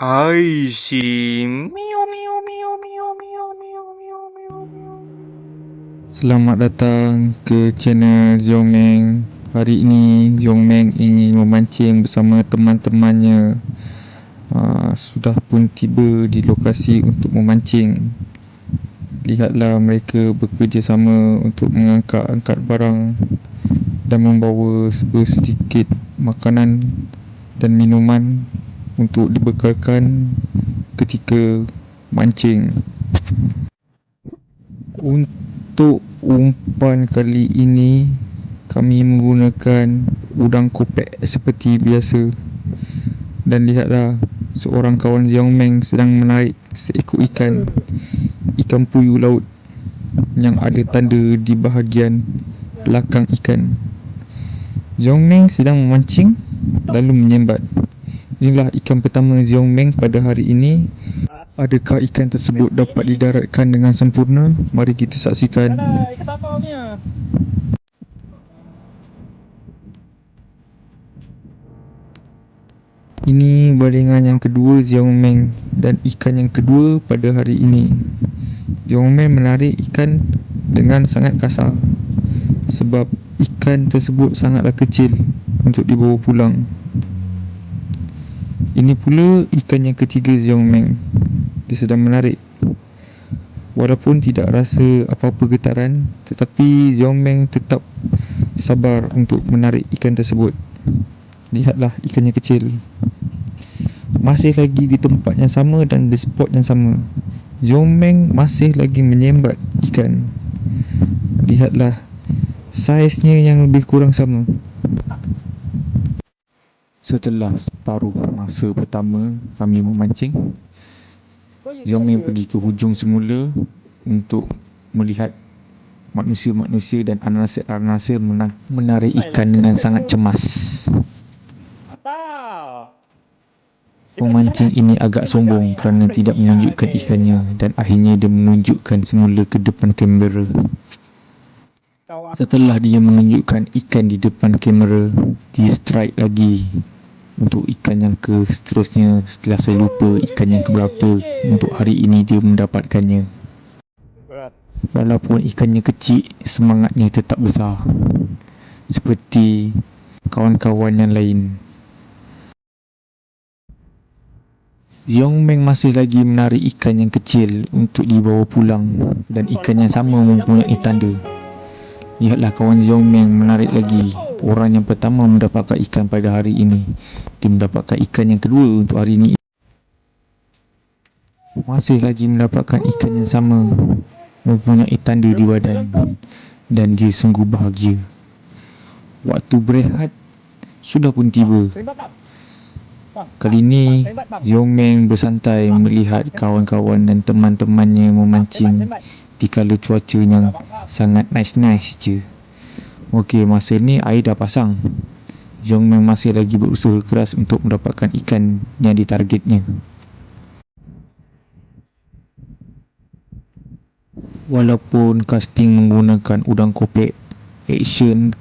I see. Meow meow meow meow meow meow meow meow meow. Selamat datang ke channel Ziongmeng. Hari ini Ziongmeng ingin memancing bersama teman-temannya. Uh, sudah pun tiba di lokasi untuk memancing. Lihatlah mereka bekerjasama untuk mengangkat-angkat barang dan membawa sedikit makanan dan minuman untuk dibekalkan ketika mancing. Untuk umpan kali ini kami menggunakan udang kopek seperti biasa. Dan lihatlah seorang kawan Ziongmeng sedang menarik seekor ikan ikan puyuh laut yang ada tanda di bahagian belakang ikan. Ziongmeng sedang memancing lalu menyembat. Inilah ikan pertama Ziongmeng pada hari ini. Adakah ikan tersebut dapat didaratkan dengan sempurna? Mari kita saksikan. ikan tapau punya. Ini balingan yang kedua Ziongmeng dan ikan yang kedua pada hari ini. Ziongmeng menarik ikan dengan sangat kasar sebab ikan tersebut sangatlah kecil untuk dibawa pulang. Ini pula ikan yang ketiga Ziongmeng. Dia sedang menarik. Walaupun tidak rasa apa-apa getaran tetapi Ziongmeng tetap sabar untuk menarik ikan tersebut. Lihatlah ikannya kecil. Masih lagi di tempat yang sama dan di spot yang sama. Ziongmeng masih lagi menyembat ikan. Lihatlah saiznya yang lebih kurang sama. Setelah separuh masa pertama kami memancing, Ziongmeng pergi ke hujung semula untuk melihat manusia-manusia dan anasir-anasir mena- menarik ikan dengan sangat cemas. Pemancing ini agak sombong kerana tidak menunjukkan ikannya dan akhirnya dia menunjukkan semula ke depan kamera. Setelah dia menunjukkan ikan di depan kamera, dia strike lagi untuk ikan yang ke seterusnya setelah saya lupa ikan yang keberapa untuk hari ini dia mendapatkannya. Walaupun ikannya kecil, semangatnya tetap besar. Seperti kawan-kawan yang lain. Ziongmeng masih lagi menarik ikan yang kecil untuk dibawa pulang dan ikan yang sama mempunyai tanda. Lihatlah kawan Ziongmeng menarik lagi. Orang yang pertama mendapatkan ikan pada hari ini. Dia mendapatkan ikan yang kedua untuk hari ini. Masih lagi mendapatkan ikan yang sama mempunyai tanda di badan dan dia sungguh bahagia. Waktu berehat sudah pun tiba. Kali ini Ziongmeng bersantai melihat kawan-kawan dan teman-temannya memancing di kala cuaca yang sangat nice-nice je. Okey, masa ni air dah pasang. Ziongmeng masih lagi berusaha keras untuk mendapatkan ikan yang ditargetnya. Walaupun casting menggunakan udang kopek, action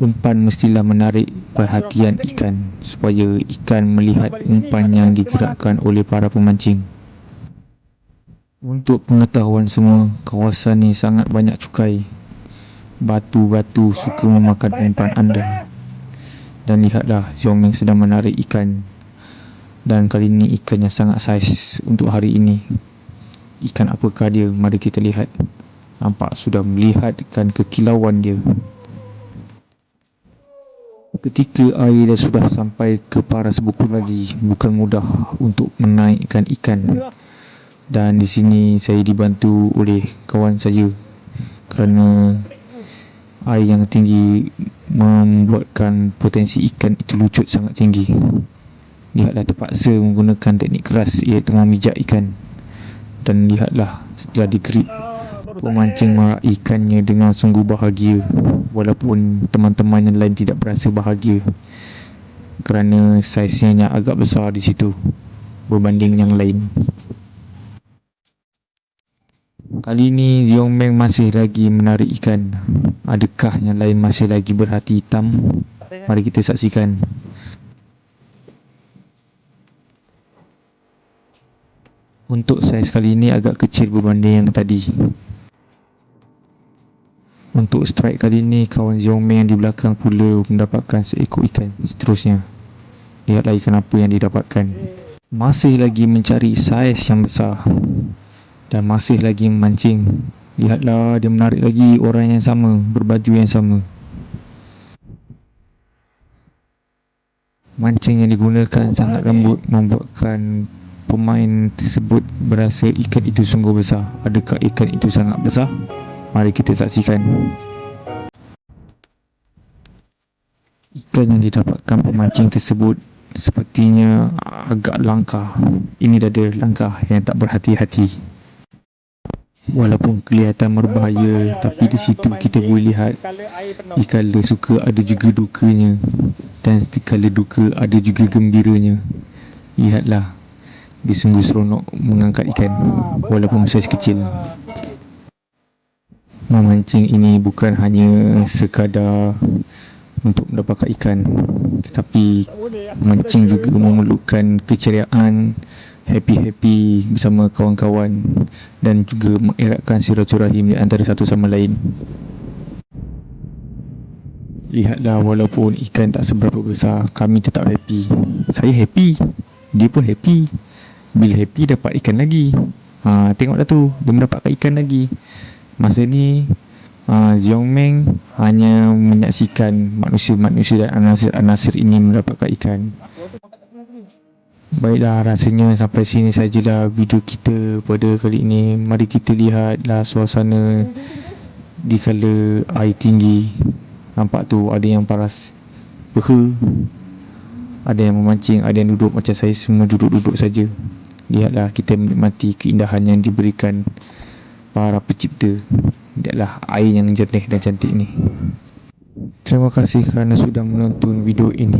umpan mestilah menarik perhatian ikan supaya ikan melihat umpan yang digerakkan oleh para pemancing. Untuk pengetahuan semua, kawasan ni sangat banyak cukai. Batu-batu suka memakan umpan anda. Dan lihatlah Ziongmeng sedang menarik ikan. Dan kali ini ikan yang sangat saiz untuk hari ini. Ikan apakah dia? Mari kita lihat. Nampak sudah melihatkan kekilauan dia. Ketika air dah sudah sampai ke paras buku lagi, bukan mudah untuk menaikkan ikan. Dan di sini saya dibantu oleh kawan saya kerana air yang tinggi membuatkan potensi ikan itu lucut sangat tinggi. Lihatlah terpaksa menggunakan teknik keras iaitu memijak ikan. Dan lihatlah setelah digrip Pemancing marak ikannya dengan sungguh bahagia Walaupun teman-teman yang lain tidak berasa bahagia Kerana saiznya agak besar di situ Berbanding yang lain Kali ini Ziongmeng masih lagi menarik ikan Adakah yang lain masih lagi berhati hitam? Mari kita saksikan Untuk saiz kali ini agak kecil berbanding yang tadi. Untuk strike kali ini kawan Xiaomi yang di belakang pula mendapatkan seekor ikan seterusnya. Lihatlah ikan apa yang didapatkan. Masih lagi mencari saiz yang besar dan masih lagi memancing. Lihatlah dia menarik lagi orang yang sama, berbaju yang sama. Mancing yang digunakan sangat lembut membuatkan pemain tersebut berasa ikan itu sungguh besar. Adakah ikan itu sangat besar? Mari kita saksikan. Ikan yang didapatkan pemancing tersebut sepertinya agak langka. Ini dah ada langkah yang tak berhati-hati. Walaupun kelihatan berbahaya, tapi di situ kita boleh lihat dikala suka ada juga dukanya dan dikala duka ada juga gembiranya. Lihatlah, dia sungguh seronok mengangkat ikan walaupun saiz kecil. Memancing ini bukan hanya sekadar untuk mendapatkan ikan tetapi memancing juga memerlukan keceriaan, happy-happy bersama kawan-kawan dan juga mengeratkan silaturahim di antara satu sama lain. Lihatlah walaupun ikan tak seberapa besar, kami tetap happy. Saya happy, dia pun happy. Bila happy dapat ikan lagi. Ha, tengoklah tu, dia mendapatkan ikan lagi. Masa ni uh, Ziong Meng hanya menyaksikan manusia-manusia dan anasir-anasir ini mendapatkan ikan. Baiklah rasanya sampai sini sajalah video kita pada kali ini. Mari kita lihatlah suasana di kala air tinggi. Nampak tu ada yang paras peha. Ada yang memancing, ada yang duduk macam saya semua duduk-duduk saja. Lihatlah kita menikmati keindahan yang diberikan para pencipta Lihatlah air yang jernih dan cantik ni Terima kasih kerana sudah menonton video ini